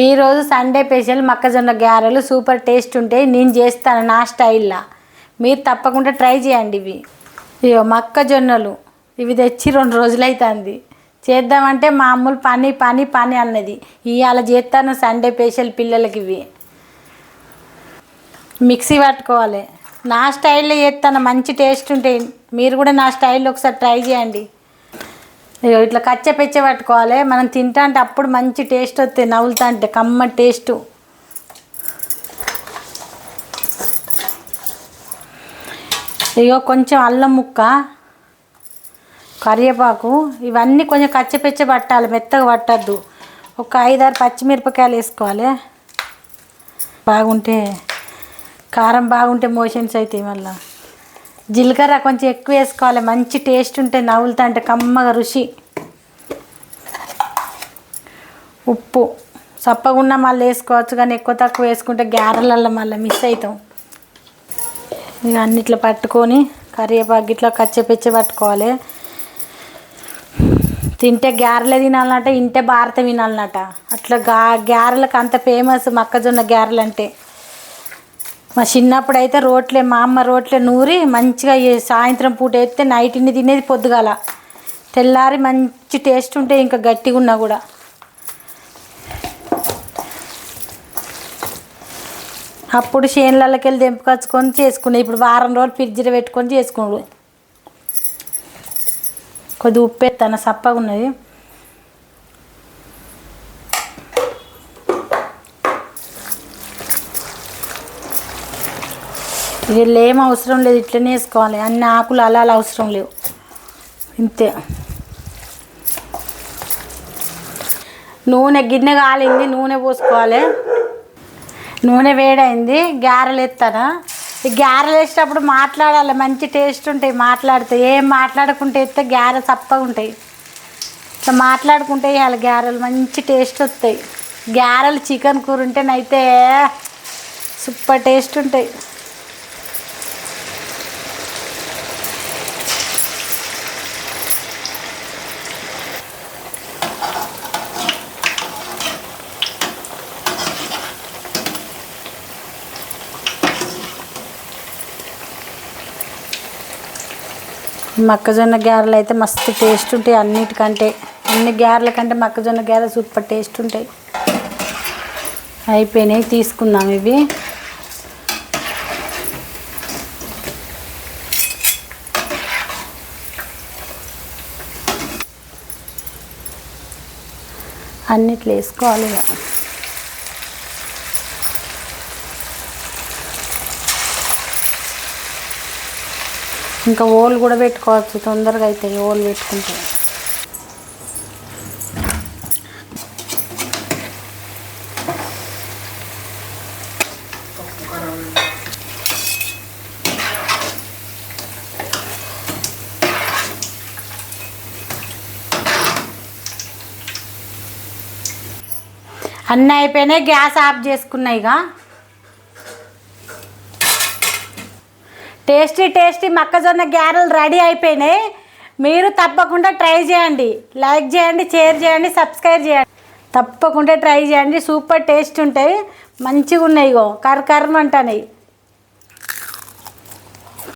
ఈరోజు Sunday special మొక్కజొన్న గారెలు సూపర్ టేస్ట్ ఉంటాయి నేను చేస్తాను నా స్టైల్లో. మీరు తప్పకుండా ట్రై చేయండి ఇవి. ఇగో మొక్కజొన్నలు. ఇవి తెచ్చి రెండు రోజులు అవుతుంది చేద్దామంటే మామూలు పని పని పని అన్నది. ఇవాళ చేస్తాను సండే స్పెషల్ పిల్లలకి ఇవి. మిక్సీ పట్టుకోవాలి. నా స్టైల్లో చేస్తాను మంచి టేస్ట్ ఉంటాయి మీరు కూడా నా స్టైల్లో ఒకసారి ట్రై చేయండి. ఇట్లా కచ్చ పెచ్చ పట్టుకోవాలి. మనం తింటా అంటే అప్పుడు మంచి టేస్ట్ వస్తుంది నవ్వులుతా అంటే కమ్మ టేస్ట్ ఇగో కొంచెం అల్లం ముక్క కరివేపాకు ఇవన్నీ కొంచెం కచ్చపెచ్చ పట్టాలి మెత్తగా పట్టద్దు. ఒక ఐదారు పచ్చిమిరపకాయలు వేసుకోవాలి. బాగుంటే కారం బాగుంటే మోషన్స్ అవుతాయి మళ్ళీ. జీలకర్ర కొంచెం ఎక్కువ వేసుకోవాలి. మంచి టేస్ట్ ఉంటే నవ్వులుతా అంటే కమ్మగా రుచి. ఉప్పు. సప్పగున్నా మళ్ళీ వేసుకోవచ్చు కానీ ఎక్కువ తక్కువ వేసుకుంటే గ్యారెలల్లో మళ్ళీ మిస్ అవుతాం. ఇక అన్నిట్లో పట్టుకొని కరివేపాకు ఇట్లా కచ్చపెచ్చ పట్టుకోవాలి. తింటే గ్యారెలే తినాలన్నట ఇంటే భారత తినాలన్నట. అట్లా గా గ్యారెలకు అంత ఫేమస్ మొక్కజొన్న గ్యారెలు అంటే మా చిన్నప్పుడు అయితే రోట్లే మా అమ్మ రోట్లే నూరి మంచిగా సాయంత్రం పూట వేస్తే నైట్ని తినేది పొద్దుగాల. తెల్లారి మంచి టేస్ట్ ఉంటే ఇంకా గట్టిగా ఉన్నా కూడా. అప్పుడు చేనులకి వెళ్ళి దింపకచ్చుకొని చేసుకునే ఇప్పుడు వారం రోజులు ఫ్రిడ్జ్లో పెట్టుకొని చేసుకున్నాడు. కొద్దిగా ఉప్పు ఎత్తాను సప్పగా ఉన్నది. వీళ్ళు ఏం అవసరం లేదు ఇట్లనే వేసుకోవాలి. అన్ని ఆకులు అలా అలా అవసరం లేవు. ఇంతే. నూనె గిన్నె కాలింది నూనె పోసుకోవాలి. నూనె వేడైంది గారెలు ఎత్తాను ఈ గారెలు వేసేటప్పుడు మాట్లాడాలి మంచి టేస్ట్ ఉంటాయి మాట్లాడితే. ఏం మాట్లాడకుంటే ఎత్తే గారె చప్పగా ఉంటాయి. ఇట్లా మాట్లాడుకుంటే ఇవాళ గారెలు మంచి టేస్ట్ వస్తాయి. గారెలు చికెన్ కూర ఉంటేనైతే సూపర్ టేస్ట్ ఉంటాయి. మొక్కజొన్న గారెలు అయితే మస్తు టేస్ట్ ఉంటాయి అన్నిటికంటే. అన్ని గారెల కంటే మొక్కజొన్న గారెలు సూపర్ టేస్ట్ ఉంటాయి. అయిపోయినాయి తీసుకుందాం ఇవి. అన్నిట్లో వేసుకోవాలి ఇంకా ఓలు కూడా పెట్టుకోవచ్చు. తొందరగా అవుతాయి ఓలు పెట్టుకుంటే. అన్నీ అయిపోయినాయి గ్యాస్ ఆఫ్ చేసుకున్నాయిగా టేస్టీ టేస్టీ మొక్కజొన్న గ్యారెలు రెడీ అయిపోయినాయి. మీరు తప్పకుండా ట్రై చేయండి. లైక్ చేయండి షేర్ చేయండి సబ్స్క్రైబ్ చేయండి. తప్పకుండా ట్రై చేయండి. సూపర్ టేస్ట్ ఉంటాయి. మంచిగా ఉన్నాయి ఇగో. కర్ర కర్రమంటున్నాయి